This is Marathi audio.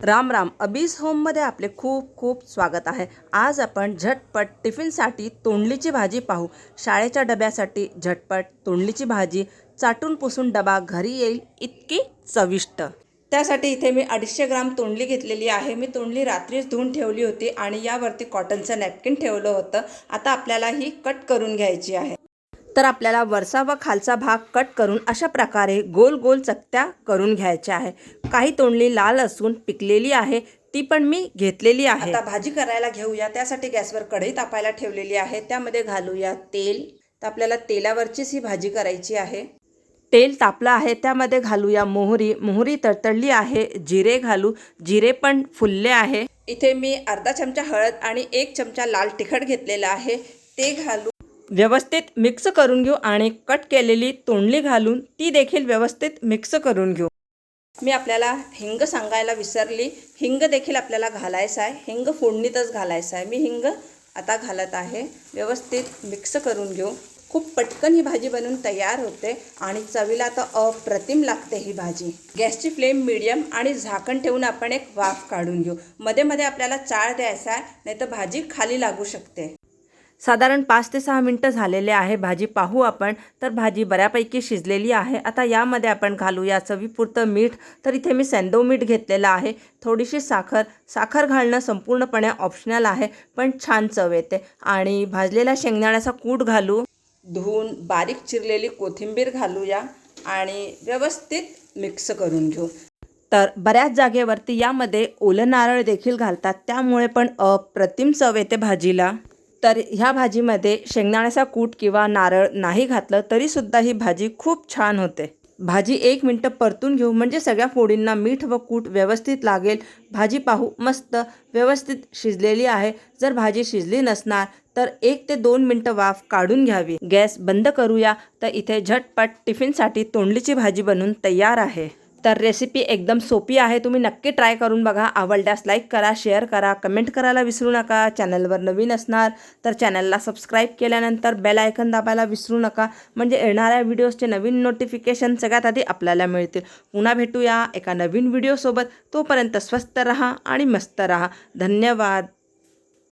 राम राम. अबीस होममध्ये आपले खूप खूप स्वागत आहे. आज आपण झटपट टिफिनसाठी तोंडलीची भाजी पाहू. शाळेच्या डब्यासाठी झटपट तोंडलीची भाजी चाटून पुसून डबा घरी येईल इतकी चविष्ट. त्यासाठी इथे मी अडीचशे ग्राम तोंडली घेतलेली आहे. मी तोंडली रात्रीच धुवून ठेवली होती आणि यावरती कॉटनचं नॅपकिन ठेवलं होतं. आता आपल्याला ही कट करून घ्यायची आहे. तर आपल्याला वरचा व खालचा भाग कट करून अशा प्रकारे गोल गोल चकत्या करून घ्यायच्या आहे. काही तोंडली लाल असून पिकलेली आहे. ती पण मी घेतलेली आहे. आता भाजी करायला घेऊया. त्यासाठी गॅसवर कढई तापायला ठेवलेली आहे. त्यामध्ये घालूया तेल. तर आपल्याला तेलावरचीच ही भाजी करायची आहे. तेल तापलं आहे. त्यामध्ये घालूया मोहरी. मोहरी तडतडली आहे. जिरे घालू. जिरे पण फुलले आहे. इथे मी अर्धा चमचा हळद आणि एक चमचा लाल तिखट घेतलेला आहे. ते घालू. व्यवस्थित मिक्स करून घेऊ आणि कट केलेली तोंडली घालून ती देखील व्यवस्थित मिक्स करून घेऊ. मी आपल्याला हिंग सांगायला विसरली. हिंग देखील आपल्याला घालायचं आहे. हिंग फोडणीतच घालायचं आहे. मी हिंग आता घालत आहे. व्यवस्थित मिक्स करून घेऊ. खूप पटकन ही भाजी बनवून तयार होते आणि चवीला तर अप्रतिम लागते ही भाजी. गॅसची फ्लेम मिडियम आणि झाकण ठेवून आपण एक वाफ काढून घेऊ. मध्ये मध्ये आपल्याला चाळ द्यायचा आहे नाही तर भाजी खाली लागू शकते. साधारण पाच ते सहा मिनटं झालेले आहे. भाजी पाहू आपण. तर भाजी बऱ्यापैकी शिजलेली आहे. आता यामध्ये आपण घालूया चवीपुरतं मीठ. तर इथे मी सेंदो मीठ घेतलेलं आहे. थोडीशी साखर. साखर घालणं संपूर्णपणे ऑप्शनल आहे पण छान चव येते. आणि भाजलेला शेंगदाण्याचा कूट घालू. धुवून बारीक चिरलेली कोथिंबीर घालूया. आणि व्यवस्थित मिक्स करून घेऊ. तर बऱ्याच जागेवरती यामध्ये ओलं नारळ देखील घालतात. त्यामुळे पण अप्रतिम चव येते भाजीला. तर ह्या भाजीमध्ये शेंगदाण्याचा कूट किंवा नारळ नाही घातलं तरीसुद्धा ही भाजी खूप छान होते. भाजी एक मिनटं परतून घेऊ म्हणजे सगळ्या फोडींना मीठ व कूट व्यवस्थित लागेल. भाजी पाहू मस्त व्यवस्थित शिजलेली आहे. जर भाजी शिजली नसणार तर एक ते दोन मिनटं वाफ काढून घ्यावी. गॅस बंद करूया. तर इथे झटपट टिफिनसाठी तोंडलीची भाजी बनून तयार आहे. तर रेसिपी एकदम सोपी आहे. तुम्ही नक्की ट्राय करून बघा. आवडल्यास लाईक करा शेअर करा कमेंट करायला विसरू नका. चॅनलवर नवीन असणार तर चॅनलला सबस्क्राईब केल्यानंतर बेल आयकन दाबायला विसरू नका. म्हणजे येणाऱ्या व्हिडिओजचे नवीन नोटिफिकेशन सगळ्यात आधी आपल्याला मिळतील. पुन्हा भेटूया एका नवीन व्हिडिओसोबत तोपर्यंत स्वस्त रहा आणि मस्त रहा. धन्यवाद.